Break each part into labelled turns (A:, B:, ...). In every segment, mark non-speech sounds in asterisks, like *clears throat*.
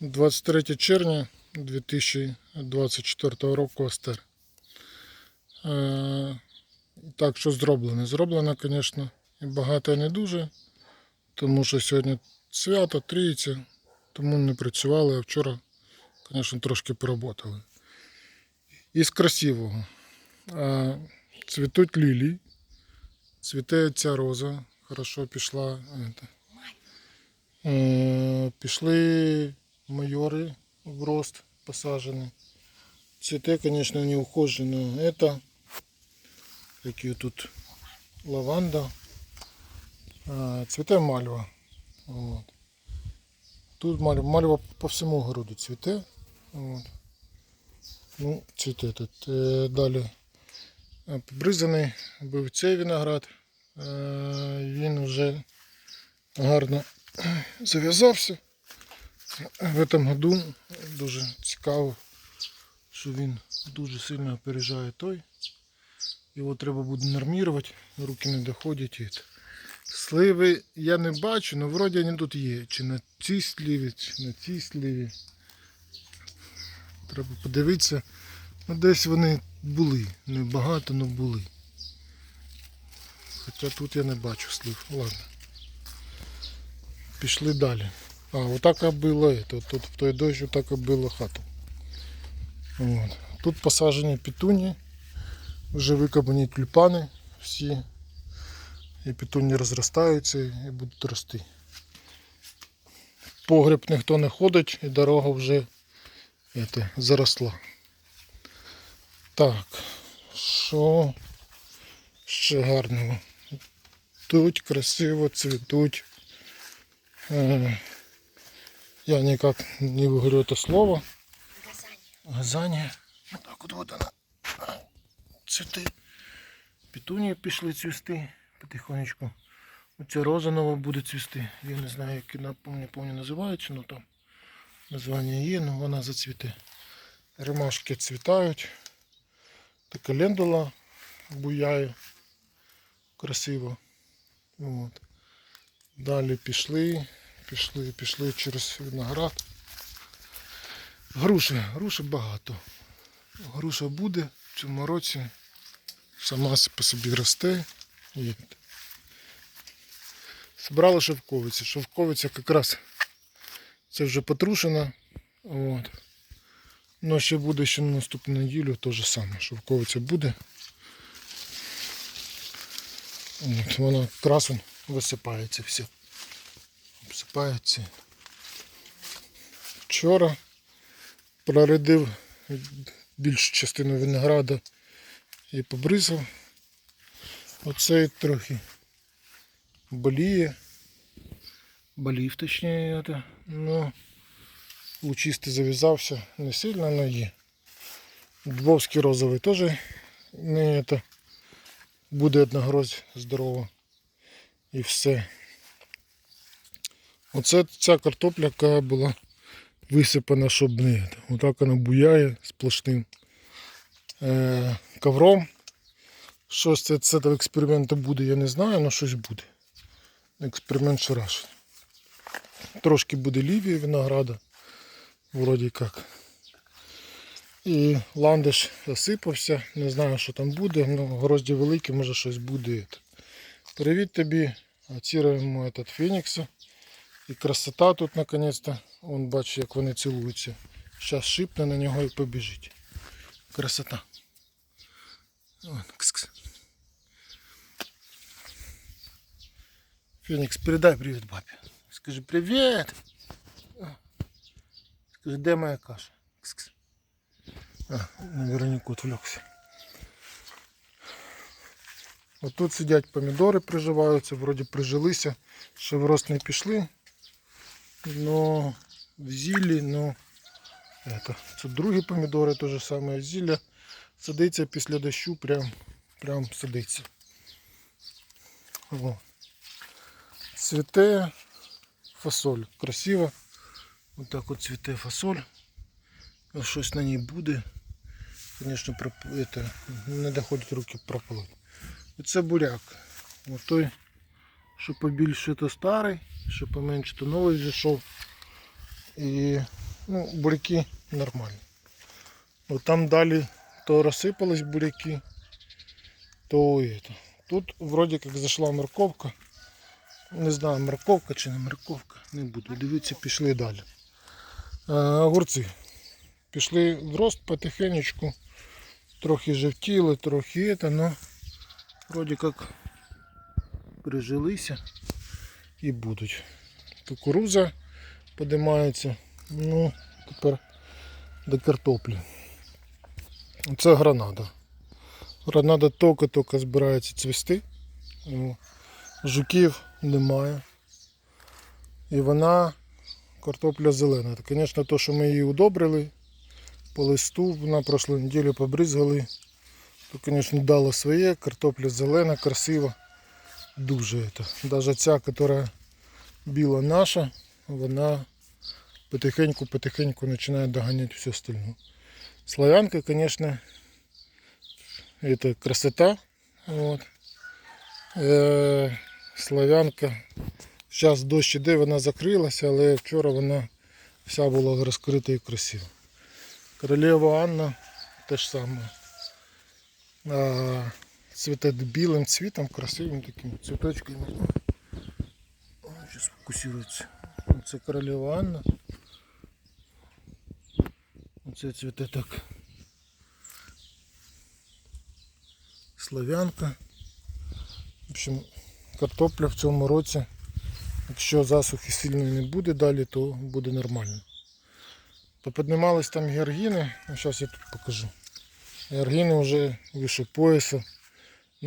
A: 23 червня 2024 року Остер. Е, Так, що зроблено? Зроблено, звісно, і багато не дуже, тому що сьогодні свято, трійця, тому не працювали, а вчора, звісно, трошки поработали. Із красивого. Е, Цвітуть лілії, цвіте ця роза, хорошо пішла. Е, Пішли майори в рост посажені. Цвіте, звісно, не ухожено. Это, які тут лаванда. Цвіте мальва. Вот. Тут мальва, мальва по всьому городу цвіте. Вот. Ну, цвіте тут. Е, Далі е, побризаний був цей виноград. Е, Він вже гарно *clears throat* зав'язався. В этом году дуже цікаво, що він дуже сильно опережає той. Його треба буде нормувати, руки не доходять. Сливи я не бачу, але вроді вони тут є. Чи на цій сливі, чи на цій сливі. Треба подивитися. Ну, десь вони були. Не багато, але були. Хоча тут я не бачу слив. Ладно. Пішли далі. А, отак і було это. Тут в той дощ отак і було хата. От. Тут посаджені петуні, вже викопані тюльпани всі. І петуні розростаються і будуть рости. Погреб ніхто не ходить і дорога вже это, заросла. Так, що ще гарного? Тут красиво цвітуть. Я никак не выговорю это слово. Газання. Вот так от вот вона. Цвіти. Петунії пішли цвісти потихонечку. Оця роза нова буде цвісти. Я не знаю, як вона пам'ятаю називається, але там названня є, але вона зацвіте. Ромашки цвітають. Така лендула буяє. Красиво. От. Далі пішли, пішли, пішли через виноград. Груші, груші багато. Груша буде в цьому році. Сама по собі росте. І... Збрали шовковицю. Шовковиця якраз це вже потрушена. От. Ну, ще буде ще на наступну неділю те ж саме. Шовковиця буде. От, вона красень висипається все. Обсипається. Вчора прорядив більшу частину винограда і побризав. Оцей трохи боліє. Болів точніше. Ну, лучистий зав'язався не сильно, але є. Львовський розовий теж не это. Буде одна грозь здорова. І все. Оце ця картопля, яка була висипана, щоб не. Отак вона буяє сплошним е, ковром. Щось це, цього експерименту буде, я не знаю, але щось буде. Експеримент шараш. Трошки буде лівії винограда. Вроді як. І ландиш осипався, не знаю, що там буде, але грозді великі, може щось буде. Привіт тобі, ціруємо этот Фенікса. І красота тут наконець-то. Вон бачу, як вони цілуються. Зараз шипне на нього і побіжить. Красота. Вон, кс-кс. Фенікс, передай привіт бабі. Скажи привіт. Скажи, де моя каша? Кс-кс. А, на Вероніку отвлекся. От тут сидять помідори, приживаються, вроді прижилися, ще в не пішли. Но в зіллі, ну это, це другі помідори, те же саме зілля. Садиться після дощу, прям, прям садиться. О. Цвіте фасоль. Красиво. Ось так от цвіте фасоль. Ось Щось на ній буде. Звісно, не доходять руки прополоть. І це буряк. Ось той, що побільше, то старий, що поменше, то новий зійшов. І Ну, буряки нормальні. От там далі то розсипались буряки, то это. Тут вроді як зайшла морковка. Не знаю, морковка чи не морковка. Не буду. Дивіться, пішли далі. Е, огурці. Пішли в рост потихенечку. Трохи жовтіли, трохи это, но вроді як прижилися і будуть. Кукуруза подимається. Ну, тепер до картоплі. Це гранада. Гранада тільки-тільки збирається цвісти. Ну, Жуків немає. І вона картопля зелена. Звісно, то, що ми її удобрили по листу, на прошлой неділі побризгали. То, звісно, дало своє. Картопля зелена, красива. Дуже это. Даже ця, яка біла наша, вона потихеньку-потихеньку починає доганяти все остальное. Славянка, конечно, это красота. Вот. Е, славянка. Зараз дощ іде, вона закрилася, але вчора вона вся була розкрита і красива. Королева Анна теж саме. Цвіте білим цвітом, красивим таким цвіточками. Зараз фокусується. Це королева Анна. Оце цвіте так. Славянка. В общем, картопля в цьому році, якщо засухи сильної не буде далі, то буде нормально. Поподнимались там георгіни, зараз я тут покажу. Георгіни вже вище пояса,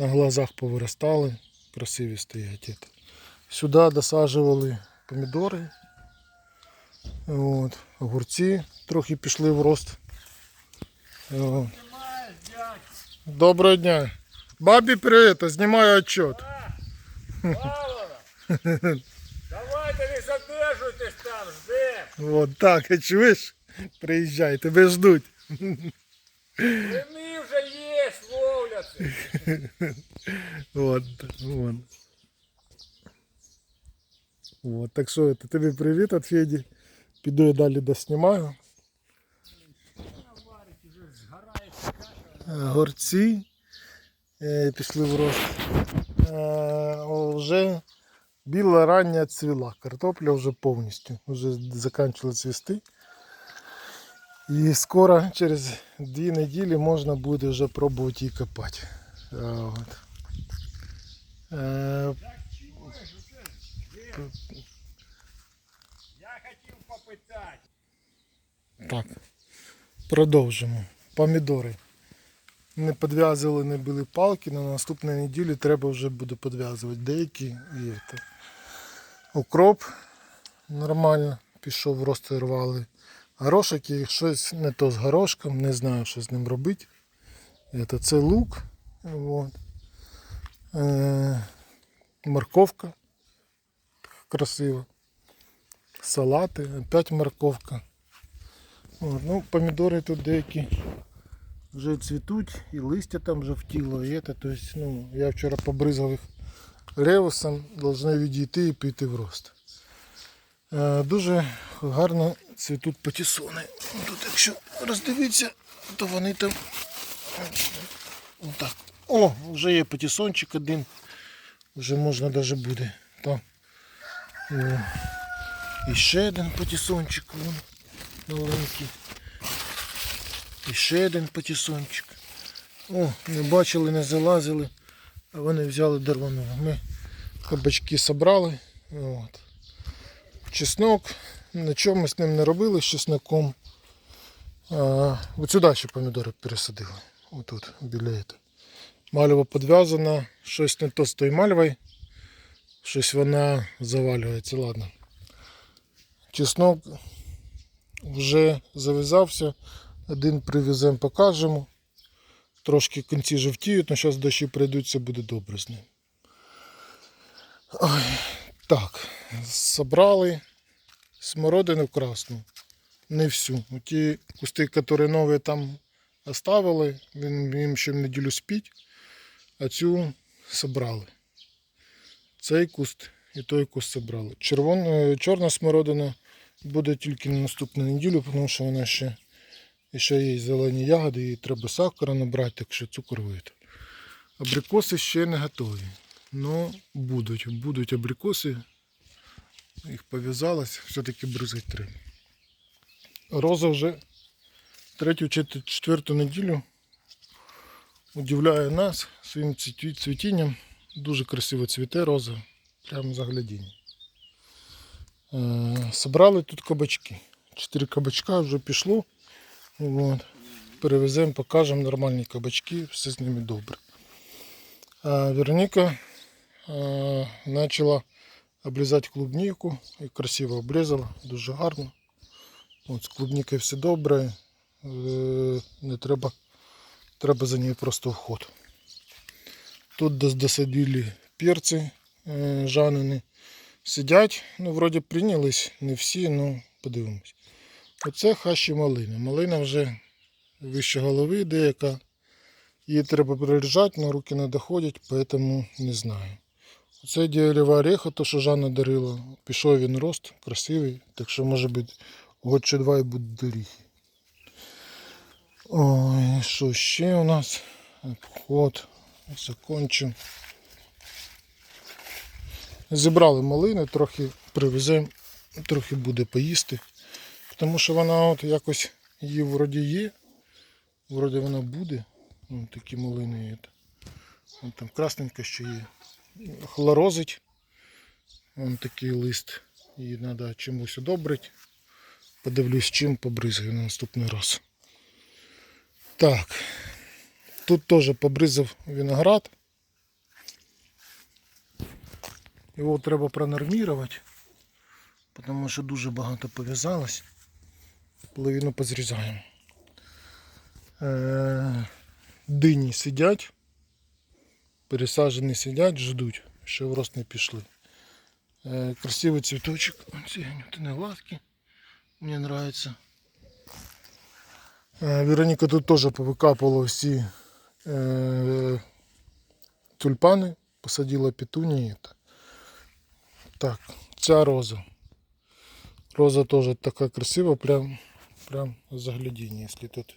A: на глазах повиростали, красиві стоять. Сюди досаджували помідори, от, огурці трохи пішли в рост. От. Доброго дня. Бабі привіт, знімаю отчет.
B: Давайте не задержуйтесь там, ждем.
A: Вот так, чуєш? Приїжджай, тебе ждуть.
B: Вони вже є, ловляться.
A: Вот, вот. Вот, так що это, тобі привіт від Феді. Піду я далі доснімаю. Е, Горці е, пішли в рост. Е, вже біла рання цвіла. Картопля вже повністю. Вже закінчила цвісти. І скоро, через дві неділі, можна буде вже пробувати її копати. Е, От. Е. Так, продовжимо. Помідори. Не підв'язували, не були палки, на наступній неділі треба вже буде підв'язувати деякі. Укроп нормально, пішов рвали. Горошок і щось не то з горошком, не знаю, що з ним робити. Це, це лук. Вот. Е, морковка. Красиво. Салати, опять морковка. От, ну, помідори тут деякі вже цвітуть, і листя там жовтіло, і це, тобто, ну, я вчора побризгав їх ревусом, повинні відійти і піти в рост. Е, дуже гарно цвітуть патісони. Тут, якщо роздивитися, то вони там. Отак. О, вже є патісончик один. Вже можна навіть буде. Там. І ще один патісончик вон, маленький. І ще один патісончик. О, не бачили, не залазили, а вони взяли дервану. Ми кабачки собрали. От. Чеснок. Нічого ми з ним не робили з чесноком. От сюди ще помідори пересадили. Отут, біля. Мальва підв'язана, щось не то з тою мальвою. Щось вона завалюється, ладно. Чеснок вже зав'язався. Один привеземо, покажемо. Трошки кінці жовтіють, але зараз дощі прийдуть, все буде добре з ним. Ой, так, собрали смородину красну. Не всю. Ті кусти, які нові там оставили, він їм ще в неділю спіть, а цю собрали. Цей куст і той куст собрали. Червона, чорна смородина Буде тільки на наступну неділю, тому що вона ще, ще є зелені ягоди, і треба сахара набрати, так що цукор вийде. Абрикоси ще не готові. Ну, будуть. Будуть абрикоси. Їх пов'язалось, все-таки бризати треба. Роза вже третю чи четверту неділю удивляє нас своїм цвітінням. Дуже красиво цвіте роза. Прямо заглядіння. Е, Собрали тут кабачки. Чотири кабачка вже пішло. От. Перевеземо, покажемо нормальні кабачки, все з ними добре. А Вероніка е, почала обрізати клубніку і красиво обрізала, дуже гарно. От, з клубнікою все добре. Е, не треба, треба за нею просто вход. Тут досадили перці е, жанини. Сидять, ну, вроді прийнялись, не всі, ну подивимось. Оце хащі малина. Малина вже вище голови деяка. Її треба переріжати, але руки не доходять, поэтому не знаю. Оце дієлєва ореха, то що Жанна дарила. Пішов він рост, красивий, так що може бути год чи два і будуть доріги. Ой, що ще у нас? Обход. Закончив. Зібрали малини, трохи привеземо, трохи буде поїсти. Тому що вона от якось її вроді є, вроді вона буде. Вон такі малини є. Там красненька ще є. Хлорозить. Вон такий лист. Її треба чимось удобрити. Подивлюсь, чим побризгаю на наступний раз. Так. Тут теж побризав виноград. Його треба пронормувати, тому що дуже багато пов'язалось. Половину позрізаємо. Е, Дині сидять, пересаджені сидять, ждуть, ще в рост не пішли. Е, Красивий цвіточок. Ці не гладкі. Мені подобається. Е, Вероніка тут теж повикапувала всі е, тюльпани, посадила петунії. Так, ця роза. Роза теж така красива, прям, прям заглядіння. Якщо тут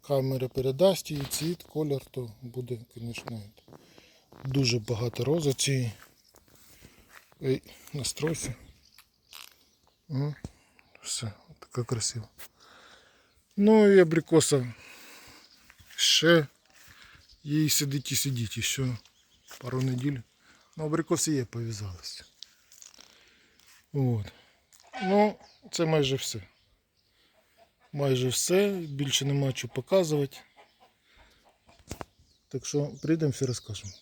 A: камера передасть їй цвіт, колір, то буде, звісно, дуже багато рози цієї. Ей, настройся. Все, така красива. Ну і абрикоса ще їй сидить і сидіть ще пару неділь. Ну, абрикоси є, пов'язалися. От. Ну, це майже все. Майже все. Більше нема чого показувати. Так що прийдемо все розкажемо.